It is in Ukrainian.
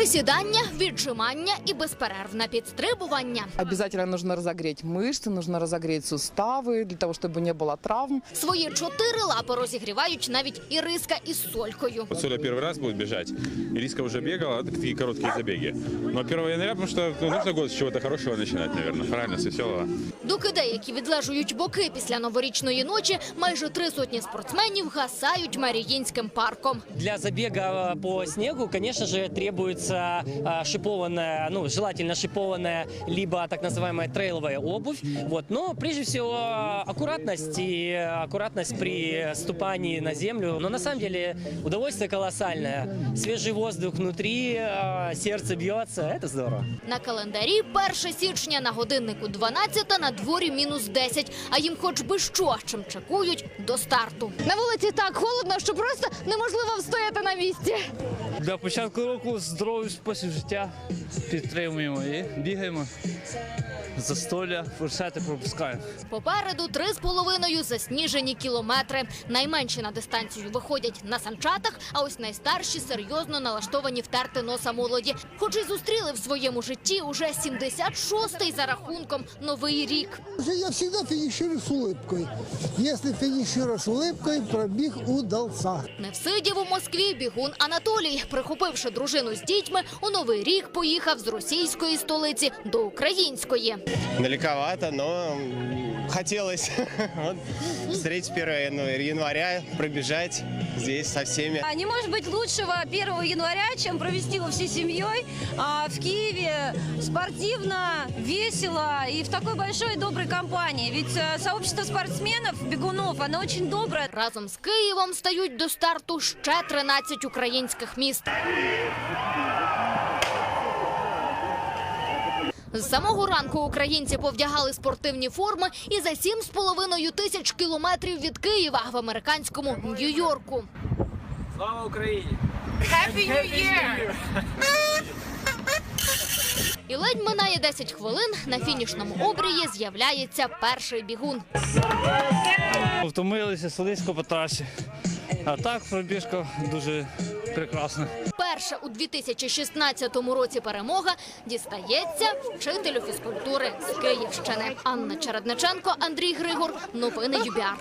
Присідання, віджимання і безперервне підстрибування. Обязательно нужно разогреть мышцы, нужно разогреть суставы для того, чтобы не было травм. Свої чотири лапи розігрівають навіть Іриска із солькою. Вот Соля первый раз будет бежать. Ириска уже бегала, это такие короткие забеги. Но 1 января, потому что ну, нужно год с чего-то хорошего начинать, наверное. Правильно, с веселого. Доки деякі відлежують боки після новорічної ночі, майже три сотні спортсменів гасають Маріїнським парком. Для забега по снегу, конечно же, требуется а, шипованная, ну, желательно шипованная, либо так называемая трейловая обувь. Вот. Но прежде всего аккуратность и аккуратность при ступании на землю. Но на самом деле удовольствие колоссальное. Свежий воздух внутри, а, сердце бьется, это здорово. На календарі 1 січня на годиннику 12, на дворі мінус 10. А їм хоч би що, чим чекують до старту. На вулиці так холодно, що просто неможливо встояти на місці. Для початку року здоровий спосіб життя підтримуємо і бігаємо. Застолля, фуршети пропускаємо. Попереду три з половиною засніжені кілометри. Найменші на дистанцію виходять на санчатах, а ось найстарші серйозно налаштовані втерти носа молоді. Хоч і зустріли в своєму житті уже 76-й за рахунком новий рік. Я всегда финиширую с улыбкой. Если финишируешь улыбкой, пробег удался. Не всидів у Москві бігун Анатолій, прихопивши дружину з дітьми, у новий рік поїхав з російської столиці до української. Далековато, но м, хотелось вот, встретить 1 яну- января, пробежать здесь со всеми. А Не может быть лучшего 1 января, чем провести его всей семьей а, в Киеве спортивно, весело и в такой большой и доброй компании. Ведь э, сообщество спортсменов, бегунов, оно очень доброе. Разом з Києвом стають до старту ще 13 українських міст. З самого ранку українці повдягали спортивні форми і за 7,5 тисяч кілометрів від Києва в американському Нью-Йорку. Слава Україні! І ледь минає 10 хвилин. На фінішному обрії з'являється перший бігун. Втомилися слизько по трасі. А так пробіжка дуже прекрасна. Перша у 2016 році перемога дістається вчителю фізкультури з Київщини. Анна Чередниченко, Андрій Григор. Новини ЮБІАР.